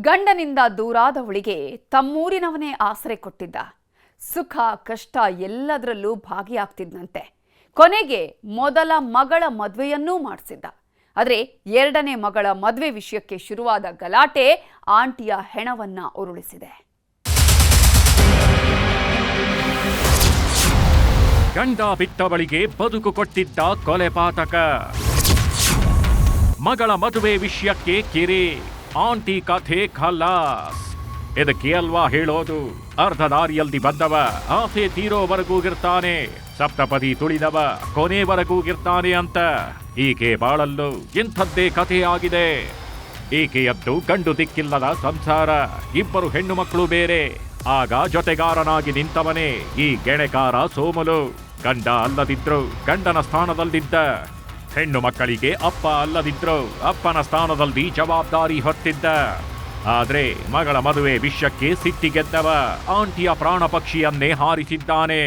ಗಂಡನಿಂದ ದೂರಾದವಳಿಗೆ ತಮ್ಮೂರಿನವನೇ ಆಸರೆ ಕೊಟ್ಟಿದ್ದ. ಸುಖ, ಕಷ್ಟ ಎಲ್ಲದರಲ್ಲೂ ಭಾಗಿಯಾಗ್ತಿದ್ನಂತೆ. ಕೊನೆಗೆ ಮೊದಲ ಮಗಳ ಮದುವೆಯನ್ನೂ ಮಾಡಿಸಿದ್ದ. ಆದರೆ ಎರಡನೇ ಮಗಳ ಮದುವೆ ವಿಷಯಕ್ಕೆ ಶುರುವಾದ ಗಲಾಟೆ ಆಂಟಿಯ ಹೆಣವನ್ನ ಉರುಳಿಸಿದೆ. ಗಂಡ ಬಿಟ್ಟವಳಿಗೆ ಬದುಕು ಕೊಟ್ಟಿದ್ದ ಕೊಲೆ ಪಾತಕ. ಮಗಳ ಮದುವೆ ವಿಷಯಕ್ಕೆ ಕಿರಿ. ಆಂಟಿ ಕಥೆ ಖಲಾಸ್ ಇದಕ್ಕೆ ಅಲ್ವಾ ಹೇಳೋದು? ಅರ್ಧ ದಾರಿಯಲ್ಲಿ ಬಂದವ ಆಸೆ ತೀರೋವರೆಗೂ ಇರ್ತಾನೆ. ಸಪ್ತಪದಿ ತುಳಿದವ, ಕೊನೆವರೆಗೂ ಇರ್ತಾನೆ ಅಂತ. ಈಕೆ ಬಾಳಲ್ಲು, ಇಂಥದ್ದೇ ಕಥೆಯಾಗಿದೆ ಈಕೆಯದ್ದು ಗಂಡು ದಿಕ್ಕಿಲ್ಲದ ಸಂಸಾರ, ಇಬ್ಬರು ಹೆಣ್ಣು ಮಕ್ಕಳು ಬೇರೆ. ಆಗ ಜೊತೆಗಾರನಾಗಿ ನಿಂತವನೇ ಈ ಗೆಣೆಕಾರ ಸೋಮಲು. ಗಂಡ ಅಲ್ಲದಿದ್ರು, ಗಂಡನ ಸ್ಥಾನದಲ್ಲಿದ್ದ ಹೆಣ್ಣು ಮಕ್ಕಳಿಗೆ ಅಪ್ಪ ಅಲ್ಲದಿದ್ರು ಅಪ್ಪನ ಸ್ಥಾನದಲ್ಲಿ ಜವಾಬ್ದಾರಿ ಹೊತ್ತಿದ್ದ. ಆದ್ರೆ ಮಗಳ ಮದುವೆ ವಿಷಯಕ್ಕೆ ಸಿಟ್ಟಿಗೆದ್ದವ ಆಂಟಿಯ ಪ್ರಾಣ ಪಕ್ಷಿಯನ್ನೇ ಹಾರಿಸಿದ್ದಾನೆ.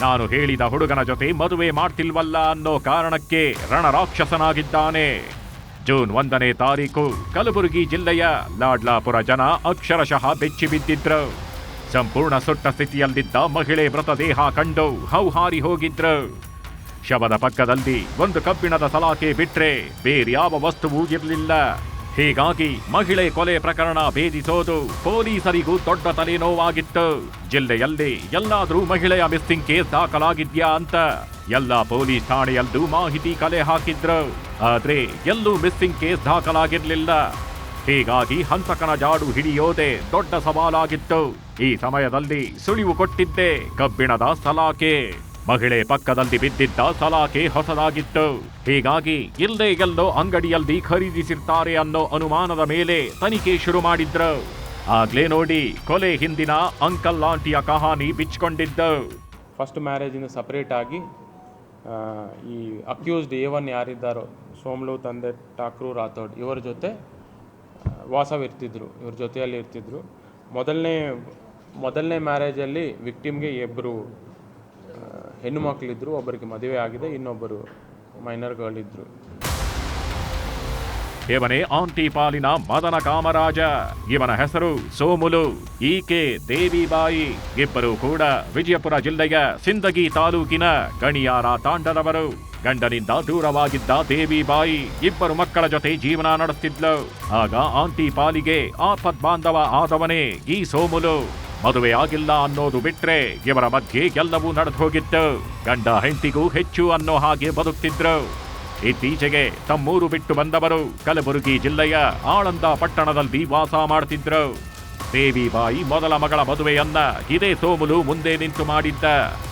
ನಾನು ಹೇಳಿದ ಹುಡುಗನ ಜೊತೆ ಮದುವೆ ಮಾಡ್ತಿಲ್ವಲ್ಲ ಅನ್ನೋ ಕಾರಣಕ್ಕೆ ರಣರಾಕ್ಷಸನಾಗಿದ್ದಾನೆ. ಜೂನ್ ಒಂದನೇ ತಾರೀಕು ಕಲಬುರಗಿ ಜಿಲ್ಲೆಯ ಲಾಡ್ಲಾಪುರ ಜನ ಅಕ್ಷರಶಃ ಬೆಚ್ಚಿ ಬಿದ್ದಿದ್ರು. ಸಂಪೂರ್ಣ ಸುಟ್ಟ ಸ್ಥಿತಿಯಲ್ಲಿದ್ದ ಮಹಿಳೆ ಮೃತದೇಹ ಕಂಡು ಹೌಹಾರಿ ಹೋಗಿದ್ರು. ಶವದ ಪಕ್ಕದಲ್ಲಿ ಒಂದು ಕಬ್ಬಿಣದ ಸಲಾಕೆ ಬಿಟ್ರೆ ಬೇರ್ಯಾವ ವಸ್ತುವೂ ಇರಲಿಲ್ಲ. ಹೀಗಾಗಿ ಮಹಿಳೆ ಕೊಲೆ ಪ್ರಕರಣ ಭೇದಿಸೋದು ಪೊಲೀಸರಿಗೂ ದೊಡ್ಡ ತಲೆನೋವಾಗಿತ್ತು. ಜಿಲ್ಲೆಯಲ್ಲಿ ಎಲ್ಲಾದರೂ ಮಹಿಳೆಯ ಮಿಸ್ಸಿಂಗ್ ಕೇಸ್ ದಾಖಲಾಗಿದ್ಯಾ ಅಂತ ಎಲ್ಲ ಪೊಲೀಸ್ ಠಾಣೆಯಲ್ಲೂ ಮಾಹಿತಿ ಕಲೆ ಹಾಕಿದ್ರು. ಆದ್ರೆ ಎಲ್ಲೂ ಮಿಸ್ಸಿಂಗ್ ಕೇಸ್ ದಾಖಲಾಗಿರ್ಲಿಲ್ಲ. ಹೀಗಾಗಿ ಹಂತಕನ ಜಾಡು ಹಿಡಿಯೋದೆ ದೊಡ್ಡ ಸವಾಲಾಗಿತ್ತು. ಈ ಸಮಯದಲ್ಲಿ ಸುಳಿವು ಕೊಟ್ಟಿದ್ದೆ ಕಬ್ಬಿಣದ ಸಲಾಕೆ. ಮಹಿಳೆ ಪಕ್ಕದಲ್ಲಿ ಬಿದ್ದಿದ್ದ ಸಲಾಕೆ ಹೊಸದಾಗಿತ್ತು. ಹೀಗಾಗಿ ಇಲ್ಲೇ ಎಲ್ಲೋ ಅಂಗಡಿಯಲ್ಲಿ ಖರೀದಿಸಿರ್ತಾರೆ ಅನ್ನೋ ಅನುಮಾನದ ಮೇಲೆ ತನಿಖೆ ಶುರು ಮಾಡಿದ್ರು. ಆಗ್ಲೇ ನೋಡಿ ಕೊಲೆ ಹಿಂದಿನ ಅಂಕಲ್ ಆಂಟಿಯ ಕಹಾನಿ ಬಿಚ್ಕೊಂಡಿದ್ದು. ಫಸ್ಟ್ ಮ್ಯಾರೇಜಿಂದ ಸಪ್ರೇಟ್ ಆಗಿ ಈ ಅಕ್ಯೂಸ್ಡ್ ಎ ಒನ್ ಯಾರಿದ್ದಾರೋ, ಸೋಮ್ಲು, ತಂದೆ, ಠಾಕ್ರೂ, ರಾಥೋಡ್, ಇವರ ಜೊತೆ ವಾಸವಿರ್ತಿದ್ರು ಇವ್ರ ಜೊತೆಯಲ್ಲಿ ಇರ್ತಿದ್ರು. ಮೊದಲನೇ ಮೊದಲನೇ ಮ್ಯಾರೇಜಲ್ಲಿ ವಿಕ್ಟಿಮ್ಗೆ ಇಬ್ಬರು ಹೆಣ್ಣು ಮಕ್ಕಳಿದ್ದರು ಒಬ್ಬರಿಗೆ ಮದುವೆ ಆಗಿದೆ, ಇನ್ನೊಬ್ಬರು ಮೈನರ್ಗಳಿದ್ರು ಇವನೇ ಆಂಟಿ ಪಾಲಿನ ಮದನ ಕಾಮರಾಜ. ಇವನ ಹೆಸರು ಸೋಮುಲು. ಈಕೆ ದೇವಿಬಾಯಿ. ಇಬ್ಬರು ಕೂಡ ವಿಜಯಪುರ ಜಿಲ್ಲೆಯ ಸಿಂದಗಿ ತಾಲೂಕಿನ ಗಣಿಯಾರ ತಾಂಡದವರು. ಗಂಡನಿಂದ ದೂರವಾಗಿದ್ದ ದೇವಿಬಾಯಿ ಇಬ್ಬರು ಮಕ್ಕಳ ಜೊತೆ ಜೀವನ ನಡೆಸ್ತಿದ್ಲು. ಆಗ ಆಂಟಿ ಪಾಲಿಗೆ ಆಪತ್ ಬಾಂಧವ ಆದವನೇ ಈ ಸೋಮುಲು. ಮದುವೆ ಆಗಿಲ್ಲ ಅನ್ನೋದು ಬಿಟ್ರೆ ಇವರ ಮಧ್ಯೆ ಎಲ್ಲವೂ ನಡೆದು ಹೋಗಿತ್ತು ಗಂಡ ಹೆಂಡತಿಗೂ ಹೆಚ್ಚು ಅನ್ನೋ ಹಾಗೆ ಬದುಕ್ತಿದ್ರು. ಇತ್ತೀಚೆಗೆ ತಮ್ಮೂರು ಬಿಟ್ಟು ಬಂದವರು ಕಲಬುರಗಿ ಜಿಲ್ಲೆಯ ಆಳಂದ ಪಟ್ಟಣದಲ್ಲಿ ವಾಸ ಮಾಡ್ತಿದ್ರು. ದೇವಿಬಾಯಿ ಮೊದಲ ಮಗಳ ಮದುವೆಯನ್ನ ಇದೇ ಸೋಮುಲು ಮುಂದೆ ನಿಂತು ಮಾಡಿದ್ದ.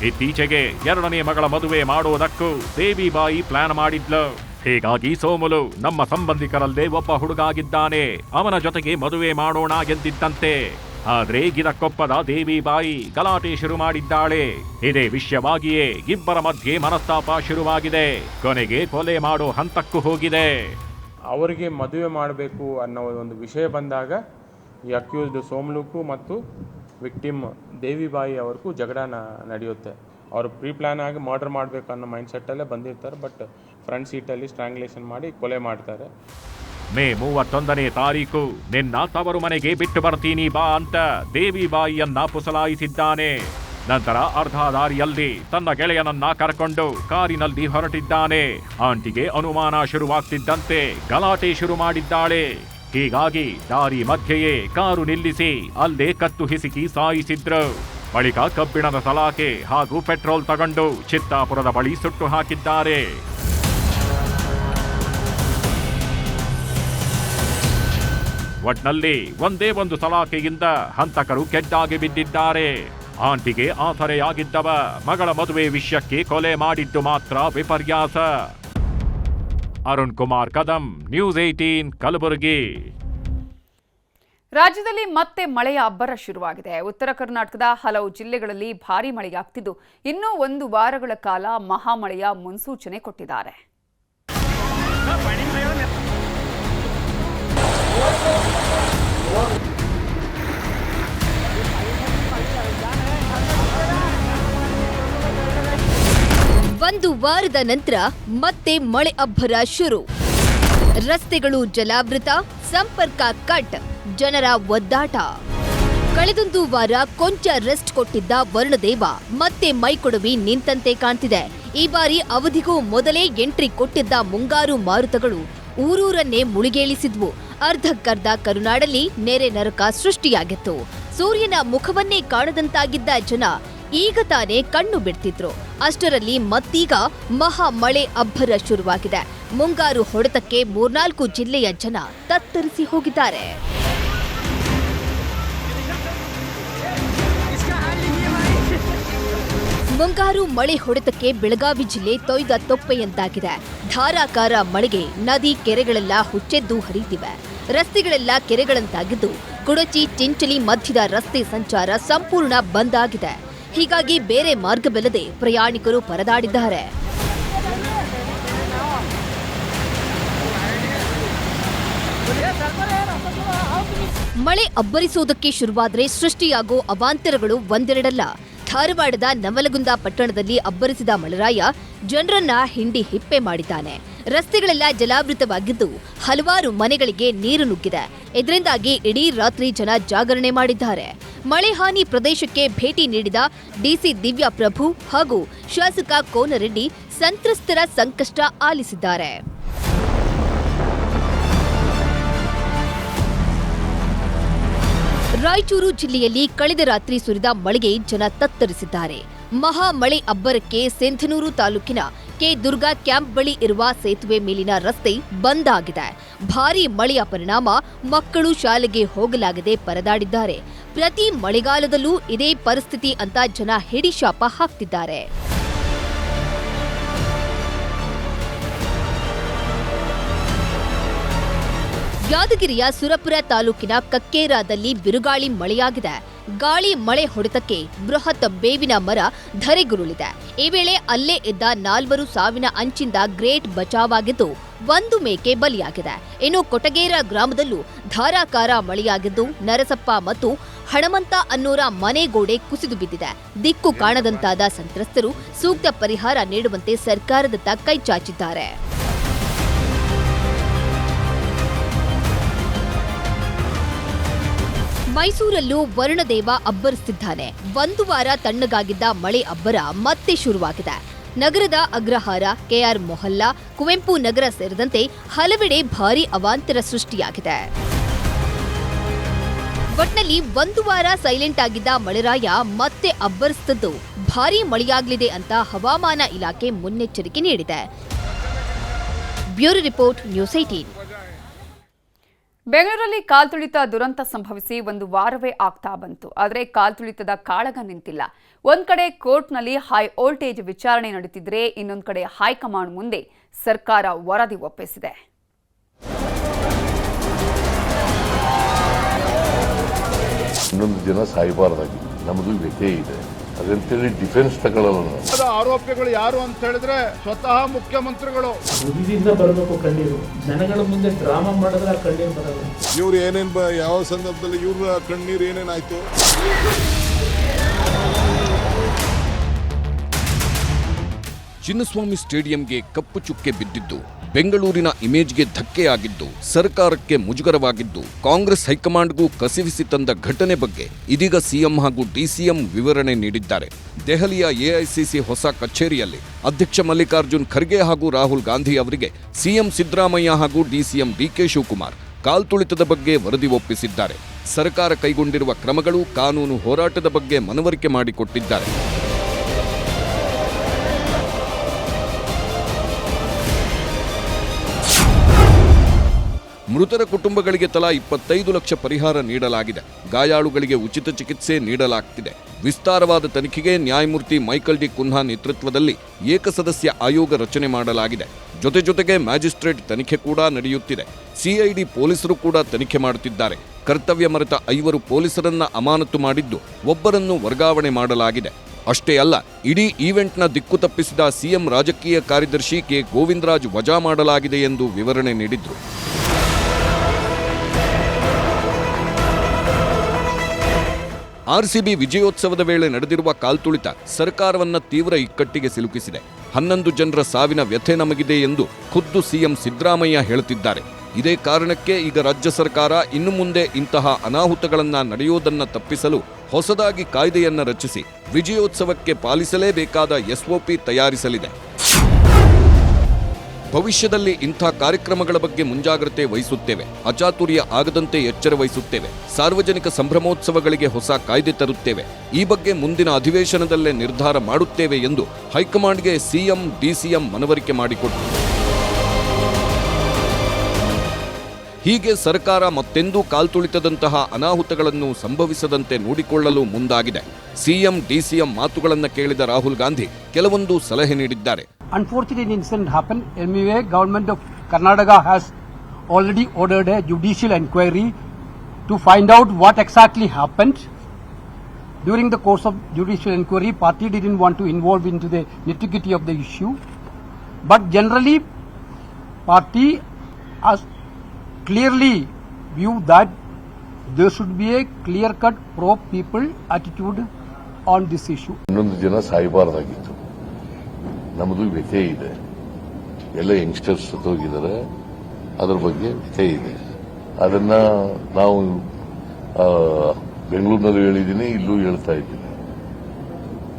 ಇತ್ತೀಚೆಗೆ ಎರಡನೇ ಮಗಳ ಮದುವೆ ಮಾಡೋದಕ್ಕೂ ದೇವಿಬಾಯಿ ಪ್ಲಾನ್ ಮಾಡಿದ್ಲು. ಹೀಗಾಗಿ ಸೋಮುಲು ನಮ್ಮ ಸಂಬಂಧಿಕರಲ್ಲೇ ಒಬ್ಬ ಹುಡುಗಾಗಿದ್ದಾನೆ. ಅವನ ಜೊತೆಗೆ ಮದುವೆ ಮಾಡೋಣ ಎಂದಿದ್ದಂತೆ. ಆದ್ರೆ ಗಿದಕ್ಕೊಪ್ಪದ ದೇವಿಬಾಯಿ ಗಲಾಟೆ ಶುರು ಮಾಡಿದ್ದಾಳೆ. ಇದೇ ವಿಷಯವಾಗಿಯೇ ಇಬ್ಬರ ಮಧ್ಯೆ ಮನಸ್ತಾಪ ಶುರುವಾಗಿದೆ. ಕೊನೆಗೆ ಕೊಲೆ ಮಾಡೋ ಹಂತಕ್ಕೂ ಹೋಗಿದೆ. ಅವರಿಗೆ ಮದುವೆ ಮಾಡಬೇಕು ಅನ್ನೋ ಒಂದು ವಿಷಯ ಬಂದಾಗ ಈ ಅಕ್ಯೂಸ್ಡ್ ಸೋಮ್ಲುಕು ಮತ್ತು ವಿಕ್ಟಿಮ್ ದೇವಿಬಾಯಿ ಅವ್ರಿಗೂ ಜಗಳ ನಡೆಯುತ್ತೆ. ಅವರು ಪ್ರೀ ಪ್ಲಾನ್ ಆಗಿ ಮರ್ಡರ್ ಮಾಡಬೇಕು ಅನ್ನೋ ಮೈಂಡ್ ಸೆಟ್ಟಲ್ಲೇ ಬಂದಿರ್ತಾರೆ, ಬಟ್ ಫ್ರಂಟ್ ಸೀಟಲ್ಲಿ ಸ್ಟ್ರಾಂಗ್ಲೇಷನ್ ಮಾಡಿ ಕೊಲೆ ಮಾಡ್ತಾರೆ. ಮೇ ಮೂವತ್ತೊಂದನೇ ತಾರೀಕು. ನಿನ್ನ ತವರು ಮನೆಗೆ ಬಿಟ್ಟು ಬರ್ತೀನಿ ಬಾ ಅಂತ ದೇವಿಬಾಯಿಯನ್ನ ಪುಸಲಾಯಿಸಿದ್ದಾನೆ. ನಂತರ ಅರ್ಧ ದಾರಿಯಲ್ಲಿ ತನ್ನ ಗೆಳೆಯನನ್ನ ಕರ್ಕೊಂಡು ಕಾರಿನಲ್ಲಿ ಹೊರಟಿದ್ದಾನೆ. ಆಂಟಿಗೆ ಅನುಮಾನ ಶುರುವಾಗ್ತಿದ್ದಂತೆ ಗಲಾಟೆ ಶುರು ಮಾಡಿದ್ದಾಳೆ. ಹೀಗಾಗಿ ದಾರಿ ಮಧ್ಯೆಯೇ ಕಾರು ನಿಲ್ಲಿಸಿ ಅಲ್ಲೇ ಕತ್ತು ಹಿಸುಕಿ ಸಾಯಿಸಿದ್ರು. ಬಳಿಕ ಕಬ್ಬಿಣದ ಸಲಾಕೆ ಹಾಗೂ ಪೆಟ್ರೋಲ್ ತಗೊಂಡು ಚಿತ್ತಾಪುರದ ಬಳಿ ಸುಟ್ಟು ಹಾಕಿದ್ದಾರೆ. ಒಟ್ನಲ್ಲಿ ಒಂದೇ ಒಂದು ಸಲಾಖೆಯಿಂದ ಹಂತಕರು ಕೆಡ್ಡಾಗಿ ಬಿದ್ದಿದ್ದಾರೆ. ಆಂಟಿಗೆ ಆಸರೆಯಾಗಿದ್ದವ ಮಗಳ ಮದುವೆ ವಿಷಯಕ್ಕೆ ಕೊಲೆ ಮಾಡಿದ್ದು ಮಾತ್ರ ವಿಪರ್ಯಾಸ. Arun Kumar Kadam news eighteen Kalaburagi. ರಾಜ್ಯದಲ್ಲಿ ಮತ್ತೆ ಮಳೆಯ ಅಬ್ಬರ ಶುರುವಾಗಿದೆ. ಉತ್ತರ ಕರ್ನಾಟಕದ ಹಲವು ಜಿಲ್ಲೆಗಳಲ್ಲಿ ಭಾರೀ ಮಳೆಯಾಗ್ತಿದ್ದು, ಇನ್ನೂ ಒಂದು ವಾರಗಳ ಕಾಲ ಮಹಾಮಳೆಯ ಮುನ್ಸೂಚನೆ ಕೊಟ್ಟಿದ್ದಾರೆ. ಒಂದು ವಾರದ ನಂತರ ಮತ್ತೆ ಮಳೆ ಅಬ್ಬರ ಶುರು. ರಸ್ತೆಗಳು ಜಲಾವೃತ, ಸಂಪರ್ಕ ಕಟ್, ಜನರ ಒದ್ದಾಟ. ಕಳೆದೊಂದು ವಾರ ಕೊಂಚ ರೆಸ್ಟ್ ಕೊಟ್ಟಿದ್ದ ವರುಣದೇವ ಮತ್ತೆ ಮೈಕೊಡವಿ ನಿಂತಂತೆ ಕಾಣ್ತಿದೆ. ಈ ಬಾರಿ ಅವಧಿಗೂ ಮೊದಲೇ ಎಂಟ್ರಿ ಕೊಟ್ಟಿದ್ದ ಮುಂಗಾರು ಮಾರುತಗಳು ಊರೂರನ್ನೇ ಮುಳುಗೇಳಿಸಿದ್ವು. ಅರ್ಧಕ್ಕರ್ಧ ಕರುನಾಡಲ್ಲಿ ನೆರೆ ನರಕ ಸೃಷ್ಟಿಯಾಗಿತ್ತು. ಸೂರ್ಯನ ಮುಖವನ್ನೇ ಕಾಣದಂತಾಗಿದ್ದ ಜನ ಈಗ ತಾನೇ ಕಣ್ಣು ಬಿಡ್ತಿದ್ರು. ಅಷ್ಟರಲ್ಲಿ ಮತ್ತೀಗ ಮಹಾ ಮಳೆ ಅಬ್ಬರ ಶುರುವಾಗಿದೆ. ಮುಂಗಾರು ಹೊಡೆತಕ್ಕೆ ಮೂರ್ನಾಲ್ಕು ಜಿಲ್ಲೆಯ ಜನ ತತ್ತರಿಸಿ ಹೋಗಿದ್ದಾರೆ. ಮುಂಗಾರು ಮಳೆ ಹೊಡೆತಕ್ಕೆ ಬೆಳಗಾವಿ ಜಿಲ್ಲೆ ತೊಯ್ದ ತೊಪ್ಪೆಯಂತಾಗಿದೆ ಧಾರಾಕಾರ ಮಳೆಗೆ ನದಿ ಕೆರೆಗಳೆಲ್ಲ ಹುಚ್ಚೆದ್ದು ಹರಿಯುತ್ತಿವೆ. ರಸ್ತೆಗಳೆಲ್ಲ ಕೆರೆಗಳಂತಾಗಿದ್ದು ಕುಡಚಿ ಚಿಂಚಲಿ ಮಧ್ಯದ ರಸ್ತೆ ಸಂಚಾರ ಸಂಪೂರ್ಣ ಬಂದ್ ಆಗಿದೆ. ಹೀಗಾಗಿ ಬೇರೆ ಮಾರ್ಗವಿಲ್ಲದೆ ಪ್ರಯಾಣಿಕರು ಪರದಾಡಿದ್ದಾರೆ. ಮಳೆ ಅಬ್ಬರಿಸುವುದಕ್ಕೆ ಶುರುವಾದರೆ ಸೃಷ್ಟಿಯಾಗೋ ಅವಾಂತರಗಳು ಒಂದೆರಡಲ್ಲ. ಧಾರವಾಡದ ನವಲಗುಂದ ಪಟ್ಟಣದಲ್ಲಿ ಅಬ್ಬರಿಸಿದ ಮಳರಾಯ ಜನರನ್ನ ಹಿಂಡಿ ಹಿಪ್ಪೆ ಮಾಡಿದ್ದಾನೆ. ರಸ್ತೆಗಳೆಲ್ಲ ಜಲಾವೃತವಾಗಿದ್ದು ಹಲವಾರು ಮನೆಗಳಿಗೆ ನೀರು ನುಗ್ಗಿದೆ. ಇದರಿಂದಾಗಿ ಇಡೀ ರಾತ್ರಿ ಜನ ಜಾಗರಣೆ ಮಾಡಿದ್ದಾರೆ. ಮಳೆ ಹಾನಿ ಪ್ರದೇಶಕ್ಕೆ ಭೇಟಿ ನೀಡಿದ ಡಿಸಿ ದಿವ್ಯಾ ಪ್ರಭು ಹಾಗೂ ಶಾಸಕ ಕೋನರೆಡ್ಡಿ ಸಂತ್ರಸ್ತರ ಸಂಕಷ್ಟ ಆಲಿಸಿದ್ದಾರೆ. ರಾಯಚೂರು ಜಿಲ್ಲೆಯಲ್ಲಿ ಕಳೆದ ರಾತ್ರಿ ಸುರಿದ ಮಳೆಗೆ ಜನ ತತ್ತರಿಸಿದ್ದಾರೆ. ಮಹಾ ಮಳೆ ಅಬ್ಬರಕ್ಕೆ ಸಿಂಧನೂರು ತಾಲೂಕಿನ ಕೆ ದುರ್ಗಾ ಕ್ಯಾಂಪ್ ಬಳಿ ಇರುವ ಸೇತುವೆ ಮೇಲಿನ ರಸ್ತೆ ಬಂದ್ ಆಗಿದೆ. ಭಾರೀ ಮಳೆಯ ಪರಿಣಾಮ ಮಕ್ಕಳು ಶಾಲೆಗೆ ಹೋಗಲಾಗದೆ ಪರದಾಡಿದ್ದಾರೆ. ಪ್ರತಿ ಮಳೆಗಾಲದಲ್ಲೂ ಇದೇ ಪರಿಸ್ಥಿತಿ ಅಂತ ಜನ ಹಿಡಿಶಾಪ ಹಾಕ್ತಿದ್ದಾರೆ. ಯಾದಗಿರಿಯ ಸುರಪುರ ತಾಲೂಕಿನ ಕಕ್ಕೇರಾದಲ್ಲಿ ಬಿರುಗಾಳಿ ಮಳೆಯಾಗಿದೆ. ಗಾಳಿ ಮಳೆ ಹೊಡೆತಕ್ಕೆ ಬೃಹತ್ ಬೇವಿನ ಮರ ಧರೆಗುರುಳಿದೆ. ಈ ವೇಳೆ ಅಲ್ಲೇ ಇದ್ದ ನಾಲ್ವರು ಸಾವಿನ ಅಂಚಿಂದ ಗ್ರೇಟ್ ಬಚಾವಾಗಿದ್ದು, ಒಂದು ಮೇಕೆ ಬಲಿಯಾಗಿದೆ. ಇನ್ನು ಕೊಟಗೇರ ಗ್ರಾಮದಲ್ಲೂ ಧಾರಾಕಾರ ಮಳೆಯಾಗಿದ್ದು, ನರಸಪ್ಪ ಮತ್ತು ಹಣಮಂತ ಅನ್ನೋರ ಮನೆ ಗೋಡೆ ಕುಸಿದು ಬಿದ್ದಿದೆ. ದಿಕ್ಕು ಕಾಣದಂತಾದ ಸಂತ್ರಸ್ತರು ಸೂಕ್ತ ಪರಿಹಾರ ನೀಡುವಂತೆ ಸರ್ಕಾರದತ್ತ ಕೈಚಾಚಿದ್ದಾರೆ ಮೈಸೂರಲ್ಲೂ ವರುಣದೇವ ಅಬ್ಬರಿಸುತ್ತಿದ್ದಾನೆ ಒಂದು ವಾರ ತಣ್ಣಗಾಗಿದ್ದ ಮಳೆ ಅಬ್ಬರ ಮತ್ತೆ ಶುರುವಾಗಿದೆ. ನಗರದ ಅಗ್ರಹಾರ ಕೆಆರ್ ಮೊಹಲ್ಲಾ, ಕುವೆಂಪು ನಗರ ಸೇರಿದಂತೆ ಹಲವೆಡೆ ಭಾರೀ ಅವಾಂತರ ಸೃಷ್ಟಿಯಾಗಿದೆ. ಒಟ್ನಲ್ಲಿ ಒಂದು ವಾರ ಸೈಲೆಂಟ್ ಆಗಿದ್ದ ಮಳೆರಾಯ ಮತ್ತೆ ಅಬ್ಬರಿಸುತ್ತಿದ್ದು ಭಾರೀ ಮಳೆಯಾಗಲಿದೆ ಅಂತ ಹವಾಮಾನ ಇಲಾಖೆ ಮುನ್ನೆಚ್ಚರಿಕೆ ನೀಡಿದೆ. ಬ್ಯೂರೋ ರಿಪೋರ್ಟ್ ನ್ಯೂಸ್ ಏಟೀನ್ ಬೆಂಗಳೂರಲ್ಲಿ ಕಾಲ್ತುಳಿತ ದುರಂತ ಸಂಭವಿಸಿ ಒಂದು ವಾರವೇ ಆಗ್ತಾ ಬಂತು, ಆದರೆ ಕಾಲ್ತುಳಿತದ ಕಾಳಗ ನಿಂತಿಲ್ಲ. ಒಂದ್ ಕಡೆ ಕೋರ್ಟ್ನಲ್ಲಿ ಹೈ ವೋಲ್ಟೇಜ್ ವಿಚಾರಣೆ ನಡೀತಿದ್ರೆ ಇನ್ನೊಂದು ಕಡೆ ಹೈಕಮಾಂಡ್ ಮುಂದೆ ಸರ್ಕಾರ ವರದಿ ಒಪ್ಪಿಸಿದೆ. ಇನ್ನೊಂದು ಜನ ಸಾಯಬಾರ್ದಾಗಿ ನಮ್ಮದು ವ್ಯಥೆ ಇದೆ. ಅದಂತೇಳಿ ಡಿಫೆನ್ಸ್ ತಗೊಳ್ಳಲ್ಲ ನಾವು ಅದ ಆರೋಪಿಗಳು ಯಾರು ಅಂತ ಹೇಳಿದ್ರೆ ಸ್ವತಃ ಮುಖ್ಯಮಂತ್ರಿಗಳು. ಹುರಿದಿಂದ ಬರಬೇಕು ಕಣ್ಣೀರು. ಜನಗಳ ಮುಂದೆ ಡ್ರಾಮಾ ಮಾಡಿದ್ರೆ ಆ ಕಣ್ಣೀರು ಬರಲ್ಲ. ಇವ್ರು ಏನೇನ್ ಬ ಯಾವ ಸಂದರ್ಭದಲ್ಲಿ ಇವ್ರ ಕಣ್ಣೀರು ಏನೇನಾಯ್ತು? ಚಿನ್ನಸ್ವಾಮಿ ಸ್ಟೇಡಿಯಂಗೆ ಕಪ್ಪು ಚುಕ್ಕೆ ಬಿದ್ದಿದ್ದು ಬೆಂಗಳೂರಿನ ಇಮೇಜ್ಗೆ ಧಕ್ಕೆಯಾಗಿದ್ದು, ಸರ್ಕಾರಕ್ಕೆ ಮುಜುಗರವಾಗಿದ್ದು, ಕಾಂಗ್ರೆಸ್ ಹೈಕಮಾಂಡ್ಗೂ ಕಸಿವಿಸಿ ತಂದ ಘಟನೆ ಬಗ್ಗೆ ಇದೀಗ ಸಿಎಂ ಹಾಗೂ ಡಿಸಿಎಂ ವಿವರಣೆ ನೀಡಿದ್ದಾರೆ. ದೆಹಲಿಯ ಎಐಸಿಸಿ ಹೊಸ ಕಚೇರಿಯಲ್ಲಿ ಅಧ್ಯಕ್ಷ ಮಲ್ಲಿಕಾರ್ಜುನ್ ಖರ್ಗೆ ಹಾಗೂ ರಾಹುಲ್ ಗಾಂಧಿ ಅವರಿಗೆ ಸಿಎಂ ಸಿದ್ದರಾಮಯ್ಯ ಹಾಗೂ ಡಿಸಿಎಂ ಡಿಕೆ ಶಿವಕುಮಾರ್ ಕಾಲ್ತುಳಿತದ ಬಗ್ಗೆ ವರದಿ ಒಪ್ಪಿಸಿದ್ದಾರೆ. ಸರ್ಕಾರ ಕೈಗೊಂಡಿರುವ ಕ್ರಮಗಳು ಕಾನೂನು ಹೋರಾಟದ ಬಗ್ಗೆ ಮನವರಿಕೆ ಮಾಡಿಕೊಟ್ಟಿದ್ದಾರೆ. ಮೃತರ ಕುಟುಂಬಗಳಿಗೆ ತಲಾ ಇಪ್ಪತ್ತೈದು ಲಕ್ಷ ಪರಿಹಾರ ನೀಡಲಾಗಿದೆ. ಗಾಯಾಳುಗಳಿಗೆ ಉಚಿತ ಚಿಕಿತ್ಸೆ ನೀಡಲಾಗ್ತಿದೆ. ವಿಸ್ತಾರವಾದ ತನಿಖೆಗೆ ನ್ಯಾಯಮೂರ್ತಿ ಮೈಕಲ್ ಡಿ ಕುನ್ಹಾ ನೇತೃತ್ವದಲ್ಲಿ ಏಕಸದಸ್ಯ ಆಯೋಗ ರಚನೆ ಮಾಡಲಾಗಿದೆ. ಜೊತೆ ಜೊತೆಗೆ ಮ್ಯಾಜಿಸ್ಟ್ರೇಟ್ ತನಿಖೆ ಕೂಡ ನಡೆಯುತ್ತಿದೆ. ಸಿಐಡಿ ಪೊಲೀಸರು ಕೂಡ ತನಿಖೆ ಮಾಡುತ್ತಿದ್ದಾರೆ. ಕರ್ತವ್ಯ ಮರೆತ ಐವರು ಪೊಲೀಸರನ್ನ ಅಮಾನತು ಮಾಡಿದ್ದು ಒಬ್ಬರನ್ನು ವರ್ಗಾವಣೆ ಮಾಡಲಾಗಿದೆ. ಅಷ್ಟೇ ಅಲ್ಲ, ಇಡೀ ಈವೆಂಟ್ನ ದಿಕ್ಕು ತಪ್ಪಿಸಿದ ಸಿಎಂ ರಾಜಕೀಯ ಕಾರ್ಯದರ್ಶಿ ಕೆ. ಗೋವಿಂದರಾಜ್ ವಜಾ ಮಾಡಲಾಗಿದೆ ಎಂದು ವಿವರಣೆ ನೀಡಿದ್ರು. ಆರ್ಸಿಬಿ ವಿಜಯೋತ್ಸವದ ವೇಳೆ ನಡೆದಿರುವ ಕಾಲ್ತುಳಿತ ಸರ್ಕಾರವನ್ನ ತೀವ್ರ ಇಕ್ಕಟ್ಟಿಗೆ ಸಿಲುಕಿಸಿದೆ. ಹನ್ನೊಂದು ಜನರ ಸಾವಿನ ವ್ಯಥೆ ನಮಗಿದೆ ಎಂದು ಖುದ್ದು ಸಿಎಂ ಸಿದ್ದರಾಮಯ್ಯ ಹೇಳುತ್ತಿದ್ದಾರೆ. ಇದೇ ಕಾರಣಕ್ಕೆ ಈಗ ರಾಜ್ಯ ಸರ್ಕಾರ ಇನ್ನು ಮುಂದೆ ಇಂತಹ ಅನಾಹುತಗಳನ್ನು ನಡೆಯೋದನ್ನ ತಪ್ಪಿಸಲು ಹೊಸದಾಗಿ ಕಾಯ್ದೆಯನ್ನ ರಚಿಸಿ ವಿಜಯೋತ್ಸವಕ್ಕೆ ಪಾಲಿಸಲೇಬೇಕಾದ ಎಸ್ಒಪಿ ತಯಾರಿಸಲಿದೆ. ಭವಿಷ್ಯದಲ್ಲಿ ಇಂಥ ಕಾರ್ಯಕ್ರಮಗಳ ಬಗ್ಗೆ ಮುಂಜಾಗ್ರತೆ ವಹಿಸುತ್ತೇವೆ. ಅಚಾತುರ್ಯ ಆಗದಂತೆ ಎಚ್ಚರ ವಹಿಸುತ್ತೇವೆ. ಸಾರ್ವಜನಿಕ ಸಂಭ್ರಮೋತ್ಸವಗಳಿಗೆ ಹೊಸ ಕಾಯ್ದೆ ತರುತ್ತೇವೆ. ಈ ಬಗ್ಗೆ ಮುಂದಿನ ಅಧಿವೇಶನದಲ್ಲೇ ನಿರ್ಧಾರ ಮಾಡುತ್ತೇವೆ ಎಂದು ಹೈಕಮಾಂಡ್ಗೆ ಸಿಎಂ, ಡಿಸಿಎಂ ಮನವರಿಕೆ ಮಾಡಿಕೊಟ್ಟರು ಹೀಗೆ ಸರ್ಕಾರ ಮತ್ತೆಂದೂ ಕಾಲ್ತುಳಿತದಂತಹ ಅನಾಹುತಗಳನ್ನು ಸಂಭವಿಸದಂತೆ ನೋಡಿಕೊಳ್ಳಲು ಮುಂದಾಗಿದೆ. ಸಿಎಂ, ಡಿಸಿಎಂ ಮಾತುಗಳನ್ನು ಕೇಳಿದ ರಾಹುಲ್ ಗಾಂಧಿ ಕೆಲವೊಂದು ಸಲಹೆ ನೀಡಿದ್ದಾರೆ. Unfortunate incident happened. Anyway, government of Karnataka has already ordered a judicial inquiry to find out what exactly happened. During the course of judicial inquiry, party didn't want to involve into the nitty-gritty of the issue. But generally, party has clearly viewed that there should be a clear-cut pro-people attitude on this issue. ಇನ್ನೊಂದು ಜನ ಸಾಯಬಾರ್ದಾಗಿತ್ತು ನಮ್ಮದು ವ್ಯಥೆ ಇದೆ. ಎಲ್ಲ youngsters ಸತ್ತೋಗಿದ್ದಾರೆ. ಅದ್ರ ಬಗ್ಗೆ ವ್ಯಥೆ ಇದೆ. ಅದನ್ನ ನಾವು ಬೆಂಗಳೂರಿನಲ್ಲೂ ಹೇಳಿದ್ದೀನಿ ಇಲ್ಲೂ ಹೇಳ್ತಾ ಇದ್ದೀನಿ.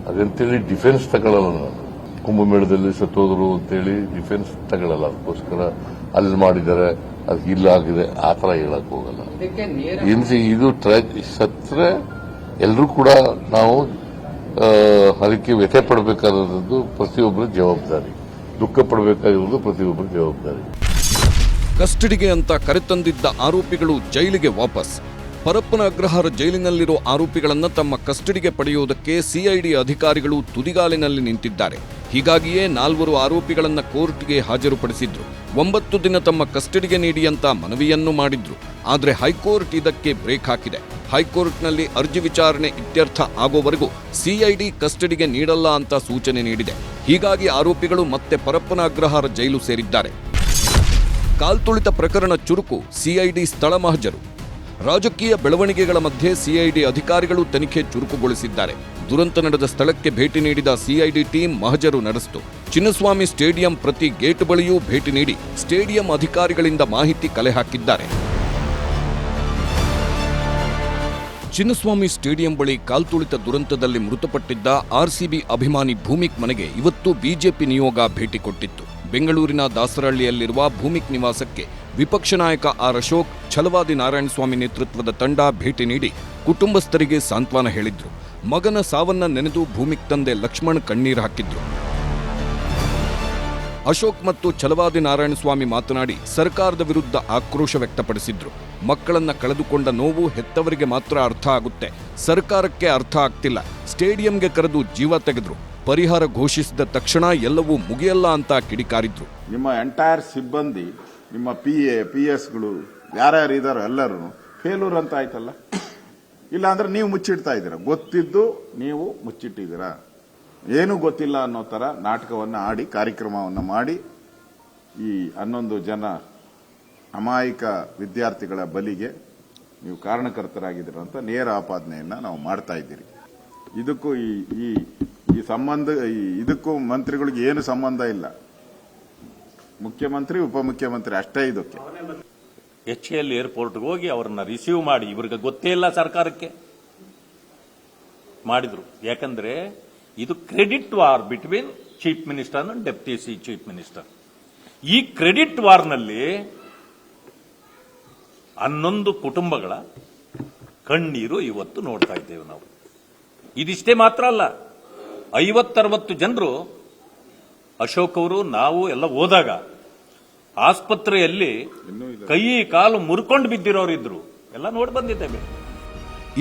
ಅದಂತೇಳಿ ಡಿಫೆನ್ಸ್ ತಗೊಳ್ಳಲ್ಲ ನಾನು. ಕುಂಭಮೇಳದಲ್ಲಿ ಸತ್ತೋದ್ರು ಅಂತೇಳಿ ಡಿಫೆನ್ಸ್ ತಗೊಳ್ಳಲ್ಲ ಅದಕ್ಕೋಸ್ಕರ ಅಲ್ಲಿ ಮಾಡಿದ್ದಾರೆ. ಅದು ಇಲ್ಲಾಗಿದೆ ಆ ಥರ ಹೇಳಕ್ ಹೋಗಲ್ಲ. ಇದು ಟ್ರ್ಯಾಕ್ ಸತ್ರೆ ಎಲ್ಲರೂ ಕೂಡ ನಾವು ಅದಕ್ಕೆ ವ್ಯಥೆ ಪಡಬೇಕಾದದ್ದು ಪ್ರತಿಯೊಬ್ಬರ ಜವಾಬ್ದಾರಿ. ದುಃಖ ಪಡಬೇಕಾಗಿರುವುದು ಪ್ರತಿಯೊಬ್ಬರ ಜವಾಬ್ದಾರಿ. ಕಸ್ಟಡಿಗೆ ಅಂತ ಕರೆತಂದಿದ್ದ ಆರೋಪಿಗಳು ಜೈಲಿಗೆ ವಾಪಸ್. ಪರಪ್ಪನ ಅಗ್ರಹಾರ ಜೈಲಿನಲ್ಲಿರೋ ಆರೋಪಿಗಳನ್ನು ತಮ್ಮ ಕಸ್ಟಡಿಗೆ ಪಡೆಯುವುದಕ್ಕೆ ಸಿಐಡಿ ಅಧಿಕಾರಿಗಳು ತುದಿಗಾಲಿನಲ್ಲಿ ನಿಂತಿದ್ದಾರೆ. ಹೀಗಾಗಿಯೇ ನಾಲ್ವರು ಆರೋಪಿಗಳನ್ನು ಕೋರ್ಟ್ಗೆ ಹಾಜರುಪಡಿಸಿದ್ರು. ಒಂಬತ್ತು ದಿನ ತಮ್ಮ ಕಸ್ಟಡಿಗೆ ನೀಡಿ ಅಂತ ಮನವಿಯನ್ನು ಮಾಡಿದ್ರು. ಆದರೆ ಹೈಕೋರ್ಟ್ ಇದಕ್ಕೆ ಬ್ರೇಕ್ ಹಾಕಿದೆ. ಹೈಕೋರ್ಟ್ನಲ್ಲಿ ಅರ್ಜಿ ವಿಚಾರಣೆ ಇತ್ಯರ್ಥ ಆಗೋವರೆಗೂ ಸಿಐಡಿ ಕಸ್ಟಡಿಗೆ ನೀಡಲ್ಲ ಅಂತ ಸೂಚನೆ ನೀಡಿದೆ. ಹೀಗಾಗಿ ಆರೋಪಿಗಳು ಮತ್ತೆ ಪರಪ್ಪನ ಅಗ್ರಹಾರ ಜೈಲು ಸೇರಿದ್ದಾರೆ. ಕಾಲ್ತುಳಿತ ಪ್ರಕರಣ ಚುರುಕು ಸಿಐಡಿ ಸ್ಥಳ ಮಹಜರು. ರಾಜಕೀಯ ಬೆಳವಣಿಗೆಗಳ ಮಧ್ಯೆ ಸಿಐಡಿ ಅಧಿಕಾರಿಗಳು ತನಿಖೆ ಚುರುಕುಗೊಳಿಸಿದ್ದಾರೆ. ದುರಂತ ನಡೆದ ಸ್ಥಳಕ್ಕೆ ಭೇಟಿ ನೀಡಿದ ಸಿಐಡಿ ಟೀಮ್ ಮಹಜರು ನಡೆಸಿತು ಚಿನ್ನಸ್ವಾಮಿ ಸ್ಟೇಡಿಯಂ ಪ್ರತಿ ಗೇಟ್ ಬಳಿಯೂ ಭೇಟಿ ನೀಡಿ ಸ್ಟೇಡಿಯಂ ಅಧಿಕಾರಿಗಳಿಂದ ಮಾಹಿತಿ ಕಲೆ ಹಾಕಿದ್ದಾರೆ. ಚಿನ್ನಸ್ವಾಮಿ ಸ್ಟೇಡಿಯಂ ಬಳಿ ಕಾಲ್ತುಳಿತ ದುರಂತದಲ್ಲಿ ಮೃತಪಟ್ಟಿದ್ದ ಆರ್ಸಿಬಿ ಅಭಿಮಾನಿ ಭೂಮಿಕ್ ಮನೆಗೆ ಇವತ್ತು ಬಿಜೆಪಿ ನಿಯೋಗ ಭೇಟಿ ಕೊಟ್ಟಿತ್ತು. ಬೆಂಗಳೂರಿನ ದಾಸರಹಳ್ಳಿಯಲ್ಲಿರುವ ಭೂಮಿಕ್ ನಿವಾಸಕ್ಕೆ ವಿಪಕ್ಷ ನಾಯಕ ಆರ್ ಅಶೋಕ್ ಛಲವಾದಿ ನಾರಾಯಣಸ್ವಾಮಿ ನೇತೃತ್ವದ ತಂಡ ಭೇಟಿ ನೀಡಿ ಕುಟುಂಬಸ್ಥರಿಗೆ ಸಾಂತ್ವನ ಹೇಳಿದ್ರು. ಮಗನ ಸಾವನ್ನ ನೆನೆದು ಭೂಮಿಗ್ ತಂದೆ ಲಕ್ಷ್ಮಣ್ ಕಣ್ಣೀರು ಹಾಕಿದ್ರು. ಅಶೋಕ್ ಮತ್ತು ಛಲವಾದಿ ನಾರಾಯಣಸ್ವಾಮಿ ಮಾತನಾಡಿ ಸರ್ಕಾರದ ವಿರುದ್ಧ ಆಕ್ರೋಶ ವ್ಯಕ್ತಪಡಿಸಿದ್ರು. ಮಕ್ಕಳನ್ನ ಕಳೆದುಕೊಂಡ ನೋವು ಹೆತ್ತವರಿಗೆ ಮಾತ್ರ ಅರ್ಥ ಆಗುತ್ತೆ. ಸರ್ಕಾರಕ್ಕೆ ಅರ್ಥ ಆಗ್ತಿಲ್ಲ. ಸ್ಟೇಡಿಯಂಗೆ ಕರೆದು ಜೀವ ತೆಗೆದ್ರು. ಪರಿಹಾರ ಘೋಷಿಸಿದ ತಕ್ಷಣ ಎಲ್ಲವೂ ಮುಗಿಯಲ್ಲ ಅಂತ ಕಿಡಿಕಾರಿದ್ರು. ನಿಮ್ಮ ಎಂಟೈರ್ ಸಿಬ್ಬಂದಿ ನಿಮ್ಮ ಪಿ ಎ ಪಿ ಎಸ್ಗಳು ಯಾರ್ಯಾರು ಇದಾರೋ ಎಲ್ಲರೂ ಫೇಲೂರ್ ಅಂತ ಆಯ್ತಲ್ಲ? ಇಲ್ಲ ಅಂದ್ರೆ ನೀವು ಮುಚ್ಚಿಡ್ತಾ ಇದ್ದೀರಾ? ಗೊತ್ತಿದ್ದು ನೀವು ಮುಚ್ಚಿಟ್ಟಿದ್ದೀರಾ? ಏನು ಗೊತ್ತಿಲ್ಲ ಅನ್ನೋ ತರ ನಾಟಕವನ್ನು ಆಡಿ, ಕಾರ್ಯಕ್ರಮವನ್ನು ಮಾಡಿ, ಈ ಹನ್ನೊಂದು ಜನ ಅಮಾಯಕ ವಿದ್ಯಾರ್ಥಿಗಳ ಬಲಿಗೆ ನೀವು ಕಾರಣಕರ್ತರಾಗಿದ್ದೀರ ಅಂತ ನೇರ ಆಪಾದನೆಯನ್ನ ನಾವು ಮಾಡ್ತಾ ಇದ್ದೀರಿ. ಇದಕ್ಕೂ ಈ ಈ ಸಂಬಂಧ ಇದಕ್ಕೂ ಮಂತ್ರಿಗಳಿಗೆ ಏನು ಸಂಬಂಧ ಇಲ್ಲ. ಮುಖ್ಯಮಂತ್ರಿ, ಉಪಮುಖ್ಯಮಂತ್ರಿ ಅಷ್ಟೇ ಇದಕ್ಕೆ. ಎಚ್ ಎಲ್ ಏರ್ಪೋರ್ಟ್ಗೆ ಹೋಗಿ ಅವರನ್ನ ರಿಸೀವ್ ಮಾಡಿ, ಇವ್ರಿಗೆ ಗೊತ್ತೇ ಇಲ್ಲ ಸರ್ಕಾರಕ್ಕೆ ಮಾಡಿದ್ರು. ಯಾಕಂದ್ರೆ ಇದು credit war between chief minister deputy C chief minister ಈ ಕ್ರೆಡಿಟ್ ವಾರ್ನಲ್ಲಿ ಹನ್ನೊಂದು ಕುಟುಂಬಗಳ ಕಣ್ಣೀರು ಇವತ್ತು ನೋಡ್ತಾ ಇದ್ದೇವೆ ನಾವು. ಇದಿಷ್ಟೇ ಮಾತ್ರ ಅಲ್ಲ, ಐವತ್ತರವತ್ತು ಜನರು ಅಶೋಕ್ ಅವರು ನಾವು ಎಲ್ಲ ಹೋದಾಗ ಆಸ್ಪತ್ರೆಯಲ್ಲಿ ಕೈ ಕಾಲು ಮುರ್ಕೊಂಡು ಬಿದ್ದಿರೋರಿದ್ರು ಎಲ್ಲ ನೋಡಿ ಬಂದಿದ್ದೇವೆ.